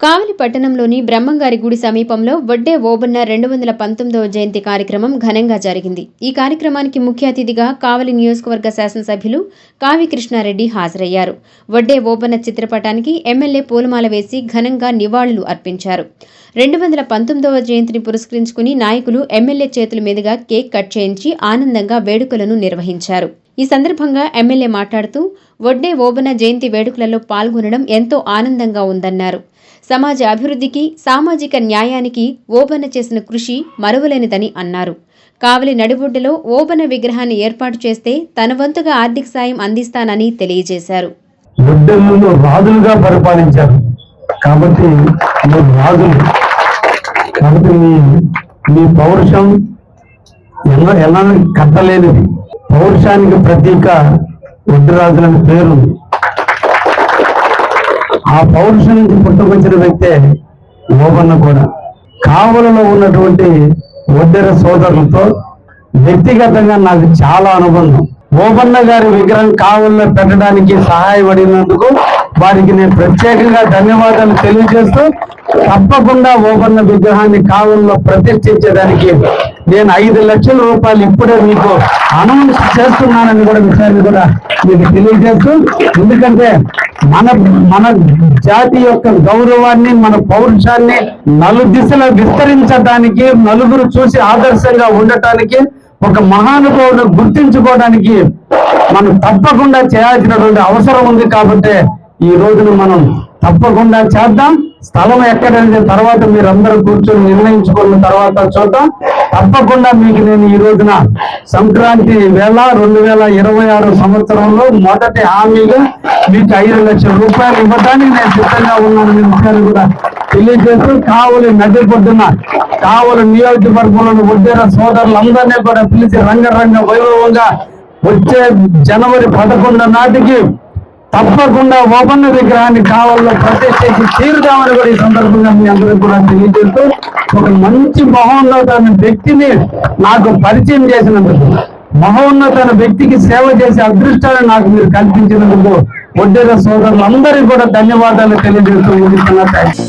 కావలి పట్టణంలోని బ్రహ్మంగారి గుడి సమీపంలో వడ్డే ఓబన్న రెండు వందల పంతొమ్మిదవ జయంతి కార్యక్రమం ఘనంగా జరిగింది. ఈ కార్యక్రమానికి ముఖ్య అతిథిగా కావలి నియోజకవర్గ శాసనసభ్యులు కావి కృష్ణారెడ్డి హాజరయ్యారు. వడ్డే ఓబన్న చిత్రపటానికి ఎమ్మెల్యే పూలమాల వేసి ఘనంగా నివాళులు అర్పించారు. రెండు వందల పంతొమ్మిదవ జయంతిని పురస్కరించుకుని నాయకులు ఎమ్మెల్యే చేతుల మీదుగా కేక్ కట్ చేయించి ఆనందంగా వేడుకలను నిర్వహించారు. ఈ సందర్భంగా ఎమ్మెల్యే మాట్లాడుతూ వడ్డే ఓబన జయంతి వేడుకలలో పాల్గొనడం ఎంతో ఆనందంగా ఉందన్నారు. సమాజ అభివృద్ధికి సామాజిక న్యాయానికి ఓబన చేసిన కృషి మరువలేనిదని అన్నారు. కావలి నడిబొడ్డులో ఓబన విగ్రహాన్ని ఏర్పాటు చేస్తే తన వంతుగా ఆర్థిక సాయం అందిస్తానని తెలియజేశారు. రాజులుగా పరిపాలించారు. కాబట్టి రాజులు కాబట్టి మీ మీ పౌరుషం ఎలా ఎలా కట్టలేనిది. పౌరుషానికి ప్రతీక వడ్డరాజులని పేరు ఆ పౌరుషం నుంచి పుట్టుకొచ్చిన వ్యక్తే ఓబన్న కూడా. కావలలో ఉన్నటువంటి ఒడ్డెర సోదరులతో వ్యక్తిగతంగా నాకు చాలా అనుబంధం. ఓబన్న గారి విగ్రహం కావల్లో పెట్టడానికి సహాయపడినందుకు వారికి నేను ప్రత్యేకంగా ధన్యవాదాలు తెలియజేస్తూ తప్పకుండా ఓబన్న విగ్రహాన్ని కావల్లో ప్రతిష్ఠించడానికి నేను ఐదు లక్షల రూపాయలు ఇప్పుడే మీకు అనౌన్స్ చేస్తున్నానని కూడా విషయాన్ని కూడా మీకు తెలియజేస్తూ ఎందుకంటే మన మన జాతి యొక్క గౌరవాన్ని మన పౌరుషాన్ని నలు దిశలో విస్తరించడానికి నలుగురు చూసి ఆదర్శంగా ఉండటానికి ఒక మహానుభావుడు గుర్తించుకోవడానికి మనం తప్పకుండా చేయాల్సినటువంటి అవసరం ఉంది కాబట్టి ఈ రోజున మనం తప్పకుండా చేద్దాం. స్థలం ఎక్కడనేది తర్వాత మీరందరూ కూర్చొని నిర్ణయించుకున్న తర్వాత చూద్దాం. తప్పకుండా మీకు నేను ఈ రోజున సంక్రాంతి వేళ రెండు వేల ఇరవై ఆరు సంవత్సరంలో మొదటి హామీగా మీకు ఐదు లక్షల రూపాయలు ఇవ్వడానికి నేను సిద్ధంగా ఉన్నాను. విషయాన్ని కూడా తెలియజేస్తూ కావలి నది పొద్దున కావలి నియోజకవర్గంలోని ఉద్యోగ సోదరులందరినీ కూడా పిలిచి రంగరంగ వైభవంగా వచ్చే జనవరి పదకొండు నాటికి తప్పకుండా ఓపెన్ విగ్రహాన్ని కావాలో ప్రతిష్ఠించి తీరుదామని కూడా ఈ సందర్భంగా మీ అందరికీ కూడా తెలియజేస్తూ ఒక మంచి మహోన్నతమైన వ్యక్తిని నాకు పరిచయం చేసినందుకు మహోన్నతమైన వ్యక్తికి సేవ చేసే అదృష్టాన్ని నాకు మీరు కల్పించినందుకు వడ్డేర సోదరులందరికీ కూడా ధన్యవాదాలు తెలియజేస్తూ ముగిస్తున్నా. థ్యాంక్స్